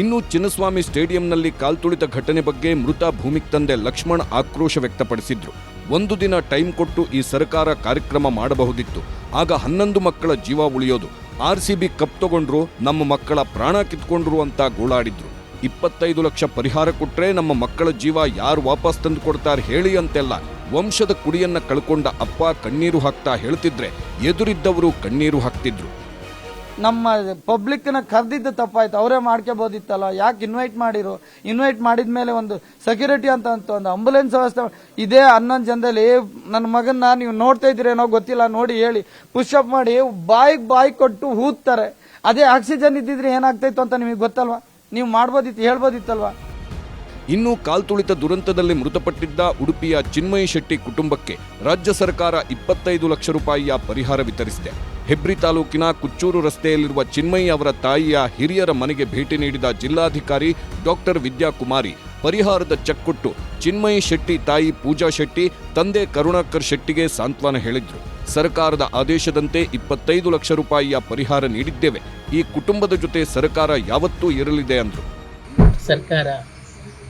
ಇನ್ನು ಚಿನ್ನಸ್ವಾಮಿ ಸ್ಟೇಡಿಯಂನಲ್ಲಿ ಕಾಲ್ತುಳಿತ ಘಟನೆ ಬಗ್ಗೆ ಮೃತ ಭೂಮಿಕ್ ತಂದೆ ಲಕ್ಷ್ಮಣ್ ಆಕ್ರೋಶ ವ್ಯಕ್ತಪಡಿಸಿದ್ರು. ಒಂದು ದಿನ ಟೈಮ್ ಕೊಟ್ಟು ಈ ಸರ್ಕಾರ ಕಾರ್ಯಕ್ರಮ ಮಾಡಬಹುದಿತ್ತು. ಆಗ ಹನ್ನೊಂದು ಮಕ್ಕಳ ಜೀವ ಉಳಿಯೋದು. ಆರ್ಸಿಬಿ ಕಪ್ ತಗೊಂಡ್ರು ನಮ್ಮ ಮಕ್ಕಳ ಪ್ರಾಣ ಕಿತ್ಕೊಂಡ್ರು ಅಂತ ಗೋಳಾಡಿದ್ರು. ಇಪ್ಪತ್ತೈದು ಲಕ್ಷ ಪರಿಹಾರ ಕೊಟ್ರೆ ನಮ್ಮ ಮಕ್ಕಳ ಜೀವ ಯಾರು ವಾಪಸ್ ತಂದು ಕೊಡ್ತಾರೆ ಹೇಳಿ ಅಂತೆಲ್ಲ ವಂಶದ ಕುಡಿಯನ್ನ ಕಳ್ಕೊಂಡ ಅಪ್ಪ ಕಣ್ಣೀರು ಹಾಕ್ತಾ ಹೇಳ್ತಿದ್ರೆ ಎದುರಿದ್ದವರು ಕಣ್ಣೀರು ಹಾಕ್ತಿದ್ರು. ನಮ್ಮ ಪಬ್ಲಿಕ್ನ ಕರೆದಿದ್ದು ತಪ್ಪಾಯ್ತು. ಅವರೇ ಮಾಡ್ಕೋಬೋದಿತ್ತಲ್ಲ. ಯಾಕೆ ಇನ್ವೈಟ್ ಮಾಡಿರು? ಇನ್ವೈಟ್ ಮಾಡಿದ ಮೇಲೆ ಒಂದು ಸೆಕ್ಯೂರಿಟಿ ಅಂತ ಅಂತ, ಒಂದು ಆಂಬುಲೆನ್ಸ್ ವ್ಯವಸ್ಥೆ ಇದೇ ಹನ್ನೊಂದು ಜನದಲ್ಲಿ ನನ್ನ ಮಗನ್ನ ನೀವು ನೋಡ್ತಾ ಇದ್ದೀರೇನೋ ಗೊತ್ತಿಲ್ಲ, ನೋಡಿ ಹೇಳಿ. ಪುಷಪ್ ಮಾಡಿ, ಬಾಯಿಗೆ ಬಾಯಿ ಕೊಟ್ಟು ಹೂತ್ತಾರೆ ಅದೇ ಆಕ್ಸಿಜನ್ ಇದ್ದಿದ್ರೆ ಏನಾಗ್ತಾಯಿತ್ತು ಅಂತ ನಿಮಗೆ ಗೊತ್ತಲ್ವಾ? ನೀವು ಮಾಡ್ಬೋದಿತ್ತು, ಹೇಳ್ಬೋದಿತ್ತಲ್ವಾ? ಇನ್ನು ಕಾಲ್ತುಳಿತ ದುರಂತದಲ್ಲಿ ಮೃತಪಟ್ಟಿದ್ದ ಉಡುಪಿಯ ಚಿನ್ಮಯಿ ಶೆಟ್ಟಿ ಕುಟುಂಬಕ್ಕೆ ರಾಜ್ಯ ಸರ್ಕಾರ ಇಪ್ಪತ್ತೈದು ಲಕ್ಷ ರೂಪಾಯಿಯ ಪರಿಹಾರ ವಿತರಿಸಿದೆ. ಹೆಬ್ರಿ ತಾಲೂಕಿನ ಕುಚ್ಚೂರು ರಸ್ತೆಯಲ್ಲಿರುವ ಚಿನ್ಮಯಿ ಅವರ ತಾಯಿಯ ಹಿರಿಯರ ಮನೆಗೆ ಭೇಟಿ ನೀಡಿದ ಜಿಲ್ಲಾಧಿಕಾರಿ ಡಾಕ್ಟರ್ ವಿದ್ಯಾಕುಮಾರಿ ಪರಿಹಾರದ ಚೆಕ್ ಕೊಟ್ಟು ಚಿನ್ಮಯಿ ಶೆಟ್ಟಿ, ತಾಯಿ ಪೂಜಾ ಶೆಟ್ಟಿ, ತಂದೆ ಕರುಣಾಕರ್ ಶೆಟ್ಟಿಗೆ ಸಾಂತ್ವನ ಹೇಳಿದ್ರು. ಸರ್ಕಾರದ ಆದೇಶದಂತೆ ಇಪ್ಪತ್ತೈದು ಲಕ್ಷ ರೂಪಾಯಿಯ ಪರಿಹಾರ ನೀಡಿದ್ದೇವೆ. ಈ ಕುಟುಂಬದ ಜೊತೆ ಸರ್ಕಾರ ಯಾವತ್ತೂ ಇರಲಿದೆ ಅಂದರು. ಸರ್ಕಾರ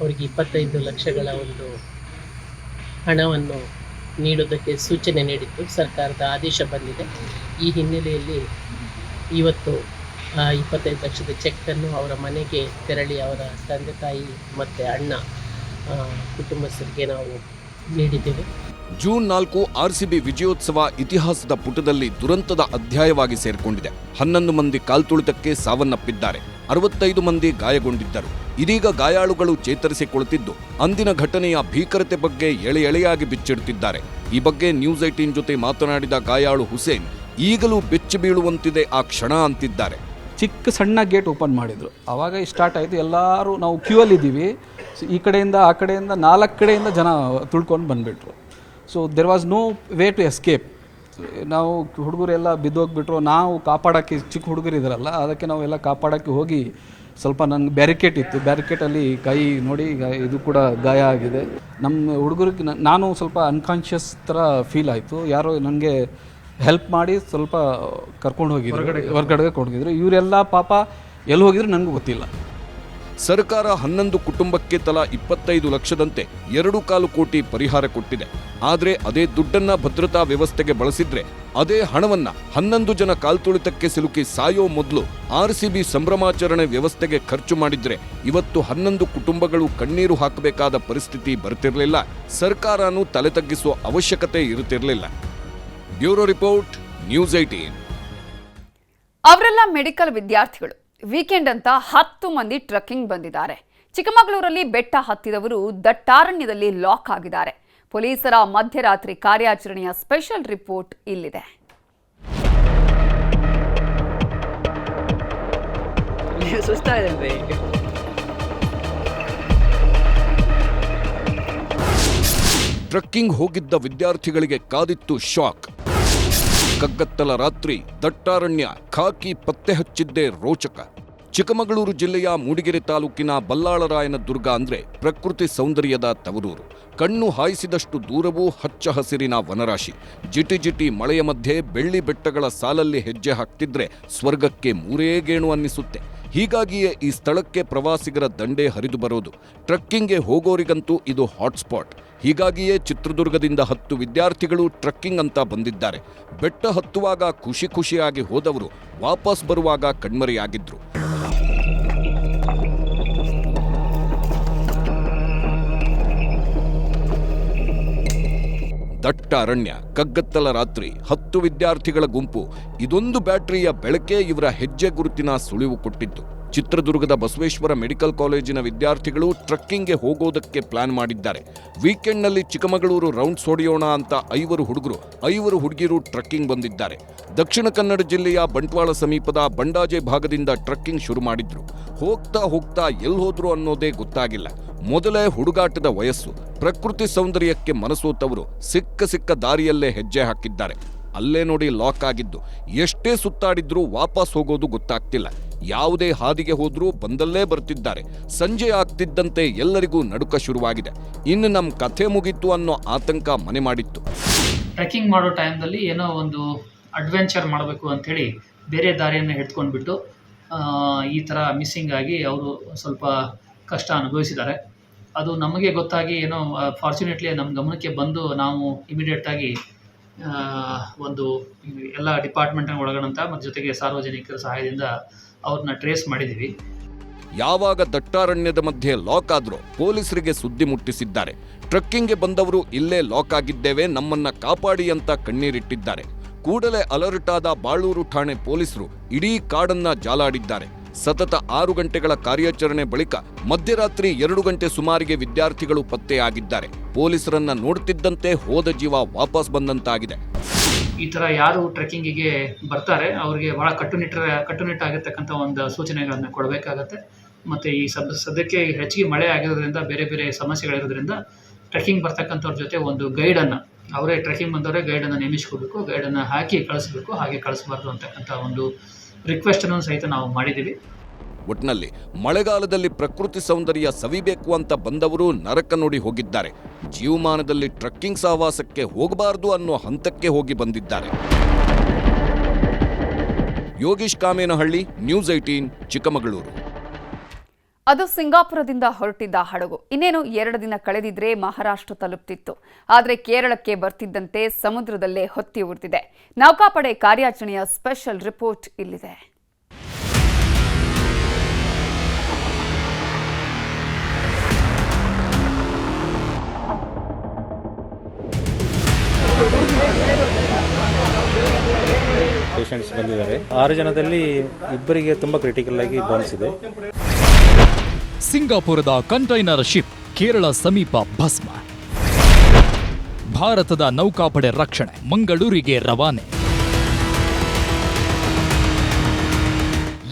ಅವರಿಗೆ ಇಪ್ಪತ್ತೈದು ಲಕ್ಷಗಳ ಒಂದು ಹಣವನ್ನು ನೀಡೋದಕ್ಕೆ ಸೂಚನೆ ನೀಡಿತ್ತು. ಸರ್ಕಾರದ ಆದೇಶ ಬಂದಿದೆ. ಈ ಹಿನ್ನೆಲೆಯಲ್ಲಿ ಇವತ್ತು ಇಪ್ಪತ್ತೈದು ಲಕ್ಷದ ಚೆಕ್ಕನ್ನು ಅವರ ಮನೆಗೆ ತೆರಳಿ ಅವರ ತಂದೆ ತಾಯಿ ಮತ್ತು ಅಣ್ಣ ಕುಟುಂಬಸ್ಥರಿಗೆ ನಾವು ನೀಡಿದ್ದೇವೆ. ಜೂನ್ ನಾಲ್ಕು ಆರ್ಸಿಬಿ ವಿಜಯೋತ್ಸವ ಇತಿಹಾಸದ ಪುಟದಲ್ಲಿ ದುರಂತದ ಅಧ್ಯಾಯವಾಗಿ ಸೇರಿಕೊಂಡಿದೆ. ಹನ್ನೊಂದು ಮಂದಿ ಕಾಲ್ತುಳಿತಕ್ಕೆ ಸಾವನ್ನಪ್ಪಿದ್ದಾರೆ. ಅರವತ್ತೈದು ಮಂದಿ ಗಾಯಗೊಂಡಿದ್ದರು. ಇದೀಗ ಗಾಯಾಳುಗಳು ಚೇತರಿಸಿಕೊಳ್ಳುತ್ತಿದ್ದು ಅಂದಿನ ಘಟನೆಯ ಭೀಕರತೆ ಬಗ್ಗೆ ಎಳೆ ಎಳೆಯಾಗಿ ಬಿಚ್ಚಿಡುತ್ತಿದ್ದಾರೆ ಈ ಬಗ್ಗೆ ನ್ಯೂಸ್ ಏಟೀನ್ ಜೊತೆ ಮಾತನಾಡಿದ ಗಾಯಾಳು ಹುಸೇನ್, ಈಗಲೂ ಬೆಚ್ಚಿ ಬೀಳುವಂತಿದೆ ಆ ಕ್ಷಣ ಅಂತಿದ್ದಾರೆ. ಚಿಕ್ಕ ಸಣ್ಣ ಗೇಟ್ ಓಪನ್ ಮಾಡಿದರು. ಆವಾಗ ಸ್ಟಾರ್ಟ್ ಆಯಿತು. ಎಲ್ಲರೂ ನಾವು ಕ್ಯೂ ಇದ್ದೀವಿ. ಸೊ ಈ ಕಡೆಯಿಂದ, ಆ ಕಡೆಯಿಂದ, ನಾಲ್ಕು ಕಡೆಯಿಂದ ಜನ ತುಳ್ಕೊಂಡು ಬಂದುಬಿಟ್ರು. So there was no way to escape ನಾವು ಹುಡುಗರೆಲ್ಲ ಬಿದ್ದೋಗ್ಬಿಟ್ರು. ನಾವು ಕಾಪಾಡೋಕ್ಕೆ, ಚಿಕ್ಕ ಹುಡುಗರು ಇದ್ರಲ್ಲ ಅದಕ್ಕೆ ನಾವೆಲ್ಲ ಕಾಪಾಡೋಕ್ಕೆ ಹೋಗಿ ಸ್ವಲ್ಪ ನಂಗೆ ಬ್ಯಾರಿಕೇಟ್ ಇತ್ತು. ಬ್ಯಾರಿಕೇಟಲ್ಲಿ ಕೈ ನೋಡಿ, ಇದು ಕೂಡ ಗಾಯ ಆಗಿದೆ. ನಮ್ಮ ಹುಡುಗರಿಗೆ ನಾನು ಸ್ವಲ್ಪ ಅನ್ಕಾನ್ಷಿಯಸ್ ಥರ ಫೀಲ್ ಆಯಿತು. ಯಾರೋ ನನಗೆ ಹೆಲ್ಪ್ ಮಾಡಿ ಸ್ವಲ್ಪ ಕರ್ಕೊಂಡು ಹೋಗಿದ್ರು ಹೊರಗಡೆ ಕೊಂಡೋಗಿದ್ರು ಇವರೆಲ್ಲ ಪಾಪ ಎಲ್ಲಿ ಹೋಗಿದ್ರು ನನಗೂ ಗೊತ್ತಿಲ್ಲ. ಸರ್ಕಾರ ಹನ್ನೊಂದು ಕುಟುಂಬಕ್ಕೆ ತಲಾ ಇಪ್ಪತ್ತೈದು ಲಕ್ಷದಂತೆ ಎರಡು ಕಾಲು ಕೋಟಿ ಪರಿಹಾರ ಕೊಟ್ಟಿದೆ. ಆದರೆ ಅದೇ ದುಡ್ಡನ್ನ ಭದ್ರತಾ ವ್ಯವಸ್ಥೆಗೆ ಬಳಸಿದ್ರೆ ಅದೇ ಹಣವನ್ನ ಹನ್ನೊಂದು ಜನ ಕಾಲ್ತುಳಿತಕ್ಕೆ ಸಿಲುಕಿ ಸಾಯೋ ಮೊದಲು ಆರ್ಸಿಬಿ ಸಂಭ್ರಮಾಚರಣೆ ವ್ಯವಸ್ಥೆಗೆ ಖರ್ಚು ಮಾಡಿದ್ರೆ ಇವತ್ತು ಹನ್ನೊಂದು ಕುಟುಂಬಗಳು ಕಣ್ಣೀರು ಹಾಕಬೇಕಾದ ಪರಿಸ್ಥಿತಿ ಬರ್ತಿರಲಿಲ್ಲ. ಸರ್ಕಾರನೂ ತಲೆ ತಗ್ಗಿಸುವ ಅವಶ್ಯಕತೆ ಇರುತ್ತಿರಲಿಲ್ಲ ಬ್ಯೂರೋ ರಿಪೋರ್ಟ್ ನ್ಯೂಸ್ ಏಟೀನ್ ಅವರೆಲ್ಲ ಮೆಡಿಕಲ್ ವಿದ್ಯಾರ್ಥಿಗಳು. ವೀಕೆಂಡ್ ಅಂತ ಹತ್ತು ಮಂದಿ ಟ್ರಕ್ಕಿಂಗ್ ಬಂದಿದ್ದಾರೆ. ಚಿಕ್ಕಮಗಳೂರಲ್ಲಿ ಬೆಟ್ಟ ಹತ್ತಿದವರು ದಟ್ಟಾರಣ್ಯದಲ್ಲಿ ಲಾಕ್ ಆಗಿದ್ದಾರೆ. ಪೊಲೀಸರ ಮಧ್ಯರಾತ್ರಿ ಕಾರ್ಯಾಚರಣೆಯ ಸ್ಪೆಷಲ್ ರಿಪೋರ್ಟ್ ಇಲ್ಲಿದೆ. ಟ್ರಕ್ಕಿಂಗ್ ಹೋಗಿದ್ದ ವಿದ್ಯಾರ್ಥಿಗಳಿಗೆ ಕಾದಿತ್ತು ಶಾಕ್. ಕಗ್ಗತ್ತಲ ರಾತ್ರಿ ದಟ್ಟಾರಣ್ಯ ಖಾಕಿ ಪತ್ತೆ ಹಚ್ಚಿದ್ದೇ ರೋಚಕ. ಚಿಕ್ಕಮಗಳೂರು ಜಿಲ್ಲೆಯ ಮೂಡಿಗೆರೆ ತಾಲೂಕಿನ ಬಲ್ಲಾಳರಾಯನ ದುರ್ಗ ಅಂದ್ರೆ ಪ್ರಕೃತಿ ಸೌಂದರ್ಯದ ತವರೂರು. ಕಣ್ಣು ಹಾಯಿಸಿದಷ್ಟು ದೂರವೂ ಹಚ್ಚ ಹಸಿರಿನ ವನರಾಶಿ. ಜಿಟಿ ಜಿಟಿ ಮಳೆಯ ಮಧ್ಯೆ ಬೆಳ್ಳಿ ಬೆಟ್ಟಗಳ ಸಾಲಲ್ಲಿ ಹೆಜ್ಜೆ ಹಾಕ್ತಿದ್ರೆ ಸ್ವರ್ಗಕ್ಕೆ ಮೂರೇ ಗೇಣು ಅನ್ನಿಸುತ್ತೆ. ಹೀಗಾಗಿಯೇ ಈ ಸ್ಥಳಕ್ಕೆ ಪ್ರವಾಸಿಗರ ದಂಡೆ ಹರಿದು ಬರೋದು. ಟ್ರಕ್ಕಿಂಗ್ಗೆ ಹೋಗೋರಿಗಂತೂ ಇದು ಹಾಟ್ಸ್ಪಾಟ್ ಹೀಗಾಗಿಯೇ ಚಿತ್ರದುರ್ಗದಿಂದ ಹತ್ತು ವಿದ್ಯಾರ್ಥಿಗಳು ಟ್ರಕ್ಕಿಂಗ್ ಅಂತ ಬಂದಿದ್ದಾರೆ. ಬೆಟ್ಟ ಹತ್ತುವಾಗ ಖುಷಿ ಖುಷಿಯಾಗಿ ಹೋದವರು ವಾಪಸ್ ಬರುವಾಗ ಕಣ್ಮರೆಯಾಗಿದ್ರು. ದಟ್ಟ ಅರಣ್ಯ ಕಗ್ಗತ್ತಲ ರಾತ್ರಿ, ಹತ್ತು ವಿದ್ಯಾರ್ಥಿಗಳ ಗುಂಪು, ಇದೊಂದು ಬ್ಯಾಟರಿಯ ಬೆಳಕೆ ಇವರ ಹೆಜ್ಜೆ ಗುರುತಿನ ಸುಳಿವು ಕೊಟ್ಟಿತ್ತು. ಚಿತ್ರದುರ್ಗದ ಬಸವೇಶ್ವರ ಮೆಡಿಕಲ್ ಕಾಲೇಜಿನ ವಿದ್ಯಾರ್ಥಿಗಳು ಟ್ರಕ್ಕಿಂಗ್ಗೆ ಹೋಗೋದಕ್ಕೆ ಪ್ಲಾನ್ ಮಾಡಿದ್ದಾರೆ. ವೀಕೆಂಡ್ನಲ್ಲಿ ಚಿಕ್ಕಮಗಳೂರು ರೌಂಡ್ಸ್ ಹೊಡೆಯೋಣ ಅಂತ ಐವರು ಹುಡುಗರು, ಐವರು ಹುಡುಗಿರು ಟ್ರಕ್ಕಿಂಗ್ ಬಂದಿದ್ದಾರೆ. ದಕ್ಷಿಣ ಕನ್ನಡ ಜಿಲ್ಲೆಯ ಬಂಟ್ವಾಳ ಸಮೀಪದ ಬಂಡಾಜೆ ಭಾಗದಿಂದ ಟ್ರಕ್ಕಿಂಗ್ ಶುರು ಮಾಡಿದ್ರು. ಹೋಗ್ತಾ ಹೋಗ್ತಾ ಎಲ್ಲಿ ಹೋದ್ರು ಅನ್ನೋದೇ ಗೊತ್ತಾಗಿಲ್ಲ. ಮೊದಲೇ ಹುಡುಗಾಟದ ವಯಸ್ಸು. ಪ್ರಕೃತಿ ಸೌಂದರ್ಯಕ್ಕೆ ಮನಸೋತವರು ಸಿಕ್ಕ ಸಿಕ್ಕ ದಾರಿಯಲ್ಲೇ ಹೆಜ್ಜೆ ಹಾಕಿದ್ದಾರೆ. ಅಲ್ಲೇ ನೋಡಿ ಲಾಕ್ ಆಗಿದ್ದು. ಎಷ್ಟೇ ಸುತ್ತಾಡಿದ್ರೂ ವಾಪಸ್ ಹೋಗೋದು ಗೊತ್ತಾಗ್ತಿಲ್ಲ. ಯಾವುದೇ ಹಾದಿಗೆ ಹೋದರೂ ಬಂದಲ್ಲೇ ಬರ್ತಿದ್ದಾರೆ. ಸಂಜೆ ಆಗ್ತಿದ್ದಂತೆ ಎಲ್ಲರಿಗೂ ನಡುಕ ಶುರುವಾಗಿದೆ. ಇನ್ನು ನಮ್ಮ ಕಥೆ ಮುಗಿತು ಅನ್ನೋ ಆತಂಕ ಮನೆ ಮಾಡಿತ್ತು. ಟ್ರೆಕ್ಕಿಂಗ್ ಮಾಡೋ ಟೈಮ್ದಲ್ಲಿ ಏನೋ ಒಂದು ಅಡ್ವೆಂಚರ್ ಮಾಡಬೇಕು ಅಂಥೇಳಿ ಬೇರೆ ದಾರಿಯನ್ನು ಹಿಡ್ಕೊಂಡ್ಬಿಟ್ಟು ಈ ಥರ ಮಿಸ್ಸಿಂಗ್ ಆಗಿ ಅವರು ಸ್ವಲ್ಪ ಕಷ್ಟ ಅನುಭವಿಸಿದ್ದಾರೆ. ಅದು ನಮಗೆ ಗೊತ್ತಾಗಿ ಏನೋ ಫಾರ್ಚುನೇಟ್ಲಿ ನಮ್ಮ ಗಮನಕ್ಕೆ ಬಂದು ನಾವು ಇಮಿಡಿಯೇಟಾಗಿ ಒಂದು ಎಲ್ಲ ಡಿಪಾರ್ಟ್ಮೆಂಟ್ನ ಒಳಗಡಂತ ಮತ್ತು ಜೊತೆಗೆ ಸಾರ್ವಜನಿಕರ ಸಹಾಯದಿಂದ ಅವ್ರನ್ನ ಟ್ರೇಸ್ ಮಾಡಿದೀವಿ. ಯಾವಾಗ ದಟ್ಟಾರಣ್ಯದ ಮಧ್ಯೆ ಲಾಕ್ ಆದ್ರೂ ಪೊಲೀಸರಿಗೆ ಸುದ್ದಿ ಮುಟ್ಟಿಸಿದ್ದಾರೆ. ಟ್ರಕ್ಕಿಂಗ್ಗೆ ಬಂದವರು ಇಲ್ಲೇ ಲಾಕ್ ಆಗಿದ್ದೇವೆ, ನಮ್ಮನ್ನ ಕಾಪಾಡಿ ಅಂತ ಕಣ್ಣೀರಿಟ್ಟಿದ್ದಾರೆ. ಕೂಡಲೇ ಅಲರ್ಟ್ ಆದ ಬಾಳೂರು ಠಾಣೆ ಪೊಲೀಸರು ಇಡೀ ಕಾಡನ್ನ ಜಾಲಾಡಿದ್ದಾರೆ. ಸತತ ಆರು ಗಂಟೆಗಳ ಕಾರ್ಯಾಚರಣೆ ಬಳಿಕ ಮಧ್ಯರಾತ್ರಿ ಎರಡು ಗಂಟೆ ಸುಮಾರಿಗೆ ವಿದ್ಯಾರ್ಥಿಗಳು ಪತ್ತೆಯಾಗಿದ್ದಾರೆ. ಪೊಲೀಸರನ್ನ ನೋಡ್ತಿದ್ದಂತೆ ಹೋದ ಜೀವ ವಾಪಸ್ ಬಂದಂತಾಗಿದೆ. ಈ ಥರ ಯಾರು ಟ್ರೆಕ್ಕಿಂಗಿಗೆ ಬರ್ತಾರೆ, ಅವ್ರಿಗೆ ಭಾಳ ಕಟ್ಟುನಿಟ್ಟ ಕಟ್ಟುನಿಟ್ಟಾಗಿರ್ತಕ್ಕಂಥ ಒಂದು ಸೂಚನೆಗಳನ್ನು ಕೊಡಬೇಕಾಗತ್ತೆ. ಮತ್ತು ಈ ಸದ್, ಸದ್ಯಕ್ಕೆ ಹೆಚ್ಚಿಗೆ ಮಳೆ ಆಗಿರೋದ್ರಿಂದ, ಬೇರೆ ಬೇರೆ ಸಮಸ್ಯೆಗಳಿರೋದ್ರಿಂದ ಟ್ರೆಕ್ಕಿಂಗ್ ಬರ್ತಕ್ಕಂಥವ್ರ ಜೊತೆ ಒಂದು ಗೈಡನ್ನು ಅವರೇ ಟ್ರೆಕ್ಕಿಂಗ್ ಬಂದವರೇ ಗೈಡನ್ನು ನೇಮಿಸ್ಕೋಬೇಕು ಗೈಡನ್ನು ಹಾಕಿ ಕಳಿಸ್ಬೇಕು, ಹಾಗೆ ಕಳಿಸ್ಬಾರ್ದು ಅಂತಕ್ಕಂಥ ಒಂದು ರಿಕ್ವೆಸ್ಟನ್ನು ಸಹಿತ ನಾವು ಮಾಡಿದ್ದೀವಿ. ಒಟ್ನಲ್ಲಿ ಮಳೆಗಾಲದಲ್ಲಿ ಪ್ರಕೃತಿ ಸೌಂದರ್ಯ ಸವಿಬೇಕು ಅಂತ ಬಂದವರು ನರಕ ನೋಡಿ ಹೋಗಿದ್ದಾರೆ. ಜೀವಮಾನದಲ್ಲಿ ಟ್ರಕ್ಕಿಂಗ್ ಸಹವಾಸಕ್ಕೆ ಹೋಗಬಾರದು ಅನ್ನೋ ಹಂತಕ್ಕೆ ಹೋಗಿ ಬಂದಿದ್ದಾರೆ. Yogish Kamenahalli, news eighteen Chikkamagaluru. ಅದು ಸಿಂಗಾಪುರದಿಂದ ಹೊರಟಿದ್ದ ಹಡಗು. ಇನ್ನೇನು ಎರಡು ದಿನ ಕಳೆದಿದ್ರೆ ಮಹಾರಾಷ್ಟ್ರ ತಲುಪ್ತಿತ್ತು. ಆದರೆ ಕೇರಳಕ್ಕೆ ಬರ್ತಿದ್ದಂತೆ ಸಮುದ್ರದಲ್ಲೇ ಹೊತ್ತಿ ಉರ್ತಿದೆ ನೌಕಾಪಡೆ ಕಾರ್ಯಾಚರಣೆಯ ಸ್ಪೆಷಲ್ ರಿಪೋರ್ಟ್ ಇಲ್ಲಿದೆ. ಪೇಷಂಟ್ಸ್ ಬಂದಿದ್ದಾರೆ. ಆರು ಜನದಲ್ಲಿ ಇಬ್ಬರಿಗೆ ತುಂಬ ಕ್ರಿಟಿಕಲ್ ಆಗಿ ಬರ್ನ್ಸ್ ಇದೆ. ಸಿಂಗಾಪುರದ ಕಂಟೈನರ್ ಶಿಪ್ ಕೇರಳ ಸಮೀಪ ಭಸ್ಮ. ಭಾರತದ ನೌಕಾಪಡೆ ರಕ್ಷಣೆ, ಮಂಗಳೂರಿಗೆ ರವಾನೆ.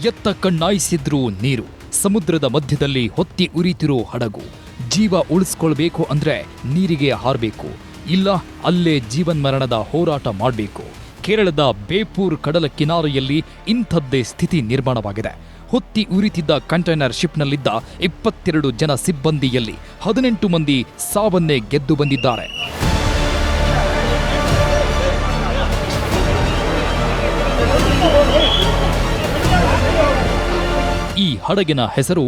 ಎತ್ತ ಕಣ್ಣಾಯಿಸಿದ್ರು ನೀರು, ಸಮುದ್ರದ ಮಧ್ಯದಲ್ಲಿ ಹೊತ್ತಿ ಉರಿತಿರೋ ಹಡಗು. ಜೀವ ಉಳಿಸ್ಕೊಳ್ಬೇಕು ಅಂದ್ರೆ ನೀರಿಗೆ ಹಾರಬೇಕು. ಇಲ್ಲ, ಅಲ್ಲೇ ಜೀವನ್ಮರಣದ ಹೋರಾಟ ಮಾಡಬೇಕು. ಕೇರಳದ ಬೇಪೂರ್ ಕಡಲ ಕಿನಾರೆಯಲ್ಲಿ ಇಂಥದ್ದೇ ಸ್ಥಿತಿ ನಿರ್ಮಾಣವಾಗಿದೆ. ಹೊತ್ತಿ ಉರಿತಿದ್ದ ಕಂಟೈನರ್ ಶಿಪ್ನಲ್ಲಿದ್ದ ಇಪ್ಪತ್ತೆರಡು ಜನ ಸಿಬ್ಬಂದಿಯಲ್ಲಿ ಹದಿನೆಂಟು ಮಂದಿ ಸಾವನ್ನೇ ಗೆದ್ದು ಬಂದಿದ್ದಾರೆ. ಈ ಹಡಗಿನ ಹೆಸರು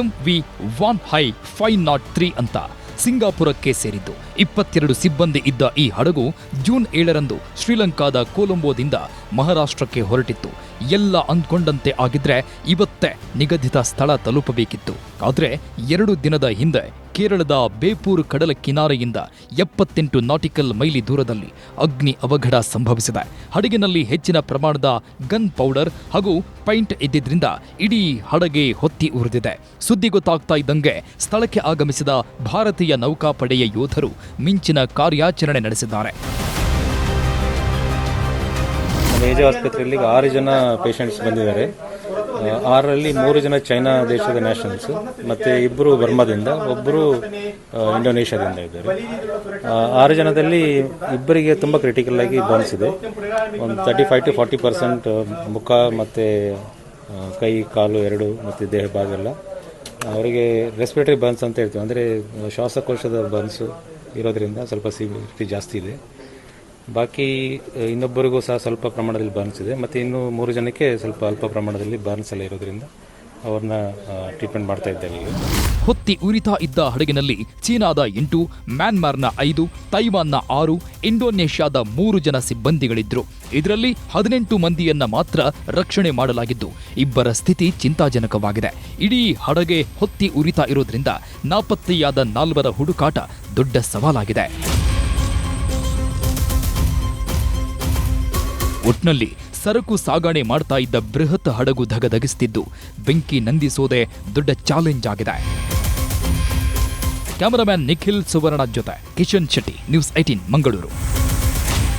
M V Wan Hai five naught three ಅಂತ. ಸಿಂಗಾಪುರಕ್ಕೆ ಸೇರಿದ್ದು. ಇಪ್ಪತ್ತೆರಡು ಸಿಬ್ಬಂದಿ ಇದ್ದ ಈ ಹಡಗು ಜೂನ್ ಏಳರಂದು ಶ್ರೀಲಂಕಾದ ಕೊಲಂಬೋದಿಂದ ಮಹಾರಾಷ್ಟ್ರಕ್ಕೆ ಹೊರಟಿತ್ತು. ಎಲ್ಲ ಅಂದ್ಕೊಂಡಂತೆ ಆಗಿದ್ರೆ ಇವತ್ತೇ ನಿಗದಿತ ಸ್ಥಳ ತಲುಪಬೇಕಿತ್ತು. ಆದರೆ ಎರಡು ದಿನದ ಹಿಂದೆ ಕೇರಳದ ಬೇಪೂರ್ ಕಡಲ ಕಿನಾರೆಯಿಂದ ಎಪ್ಪತ್ತೆಂಟು ನಾಟಿಕಲ್ ಮೈಲಿ ದೂರದಲ್ಲಿ ಅಗ್ನಿ ಅವಘಡ ಸಂಭವಿಸಿದೆ. ಹಡಗಿನಲ್ಲಿ ಹೆಚ್ಚಿನ ಪ್ರಮಾಣದ ಗನ್ ಪೌಡರ್ ಹಾಗೂ ಪೈಂಟ್ ಇದ್ದಿದ್ರಿಂದ ಇಡೀ ಹಡಗೆ ಹೊತ್ತಿ ಉರಿದಿದೆ. ಸುದ್ದಿ ಗೊತ್ತಾಗ್ತಾ ಇದ್ದಂಗೆ ಸ್ಥಳಕ್ಕೆ ಆಗಮಿಸಿದ ಭಾರತೀಯ ನೌಕಾಪಡೆಯ ಯೋಧರು ಮಿಂಚಿನ ಕಾರ್ಯಾಚರಣೆ ನಡೆಸಿದ್ದಾರೆ. ನಮ್ಮ ಆಸ್ಪತ್ರೆಯಲ್ಲಿ ಆರು ಜನ ಪೇಷಂಟ್ಸ್ ಬಂದಿದ್ದಾರೆ. ಆ, ಆರರಲ್ಲಿ ಮೂರು ಜನ ಚೈನಾ ದೇಶದ ನ್ಯಾಷನಲ್ಸ್ ಮತ್ತು ಇಬ್ಬರು ಬರ್ಮಾದಿಂದ ಒಬ್ಬರು ಇಂಡೋನೇಷ್ಯಾದಿಂದ ಇದ್ದಾರೆ. ಆರು ಜನದಲ್ಲಿ ಇಬ್ಬರಿಗೆ ತುಂಬ ಕ್ರಿಟಿಕಲ್ ಆಗಿ ಬರ್ನ್ಸ್ ಇದೆ. ಒಂದು thirty five to forty percent ಮುಖ ಮತ್ತು ಕೈ ಕಾಲು ಎರಡು ಮತ್ತು ದೇಹ ಭಾಗ ಎಲ್ಲ. ಅವರಿಗೆ ರೆಸ್ಪಿರೇಟರಿ ಬರ್ನ್ಸ್ ಅಂತ ಹೇಳ್ತೀವಿ. ಅಂದರೆ ಶ್ವಾಸಕೋಶದ ಬರ್ನ್ಸು ಇರೋದ್ರಿಂದ ಸ್ವಲ್ಪ ಸಿವಿರಿಟಿ ಜಾಸ್ತಿ ಇದೆ. ಬಾಕಿ ಇನ್ನೊಬ್ಬರಿಗೂ ಸಹ ಸ್ವಲ್ಪ ಪ್ರಮಾಣದಲ್ಲಿ ಬರ್ನ್ಸ್ ಇದೆ. ಮತ್ತು ಇನ್ನು ಮೂರು ಜನಕ್ಕೆ ಸ್ವಲ್ಪ ಅಲ್ಪ ಪ್ರಮಾಣದಲ್ಲಿ ಬರ್ನ್ಸ್ ಎಲ್ಲ ಇರೋದ್ರಿಂದ ಅವ್ರನ್ನ ಟ್ರೀಟ್ಮೆಂಟ್ ಮಾಡ್ತಾ ಇದ್ದೇವೆ ಹೊತ್ತಿ ಉರಿತಾ ಇದ್ದ ಹಡಗಿನಲ್ಲಿ ಚೀನಾದ ಎಂಟು, ಮ್ಯಾನ್ಮಾರ್ನ ಐದು, ತೈವಾನ್ನ ಆರು, ಇಂಡೋನೇಷ್ಯಾದ ಮೂರು ಜನ ಸಿಬ್ಬಂದಿಗಳಿದ್ರು. ಇದರಲ್ಲಿ ಹದಿನೆಂಟು ಮಂದಿಯನ್ನ ಮಾತ್ರ ರಕ್ಷಣೆ ಮಾಡಲಾಗಿದ್ದು, ಇಬ್ಬರ ಸ್ಥಿತಿ ಚಿಂತಾಜನಕವಾಗಿದೆ. ಇಡೀ ಹಡಗೆ ಹೊತ್ತಿ ಉರಿತಾ ಇರೋದ್ರಿಂದ ನಾಪತ್ತೆಯಾದ ನಾಲ್ವರ ಹುಡುಕಾಟ ದೊಡ್ಡ ಸವಾಲಾಗಿದೆ. ಒಟ್ನಲ್ಲಿ ಸರಕು ಸಾಗಾಣೆ ಮಾಡ್ತಾ ಇದ್ದ ಬೃಹತ್ ಹಡಗು ಧಗಧಗಿಸ್ತಿದ್ದು. ಬೆಂಕಿ ನಂದಿಸೋದೇ ದೊಡ್ಡ ಚಾಲೆಂಜ್ ಆಗಿದೆ. ಕ್ಯಾಮರಾಮ್ಯಾನ್ ನಿಖಿಲ್ ಸುವರ್ಣ ಜೊತೆ ಕಿಶನ್ ಶೆಟ್ಟಿ, ನ್ಯೂಸ್ ಐಟೀನ್ ಮಂಗಳೂರು.